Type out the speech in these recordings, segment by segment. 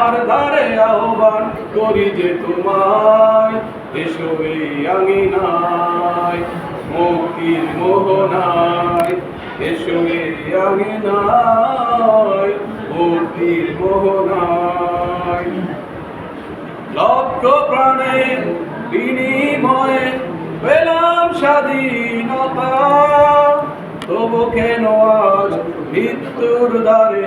আর ধারে আহ্বান করি যে তোমায়। এসো এই আঙিনায়, মুক্তির মোহনায়। এসো এই আঙিনায়, মুক্তির মোহনায়। লক্ষ প্রাণের বিনিময়ে পেলাম স্বাধীনতা। তবু কেন আজ মৃত্যুর দ্বারে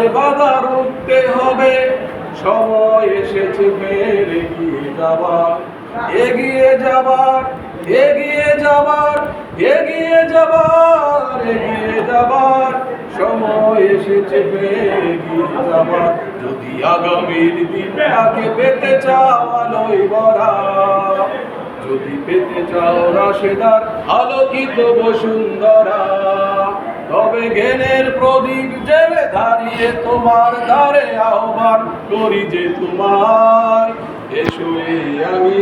ষড়যন্ত্রের বাধা রুখতে হবে। সময় এসেছে ফের এগিয়ে যাবার। এগিয়ে যাবার এগিয়ে যাবার এগিয়ে যাবার এগিয়ে যাবার। সময় এসেছে ফের এগিয়ে যাবার। যদি আগামীর দিনে দিনটাকে পেতে চাও আলোয় ভরা, যদি পেতে চাও রাশেদার আলোকিত বসুন্ধরা তবে জ্ঞানের প্রদীপ জেলে দাঁড়িয়ে তোমার দ্বারে আহ্বান করি যে তোমার এসো আমি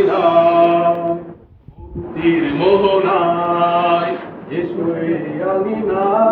মুক্তির মোহনায় এসো আমি নাই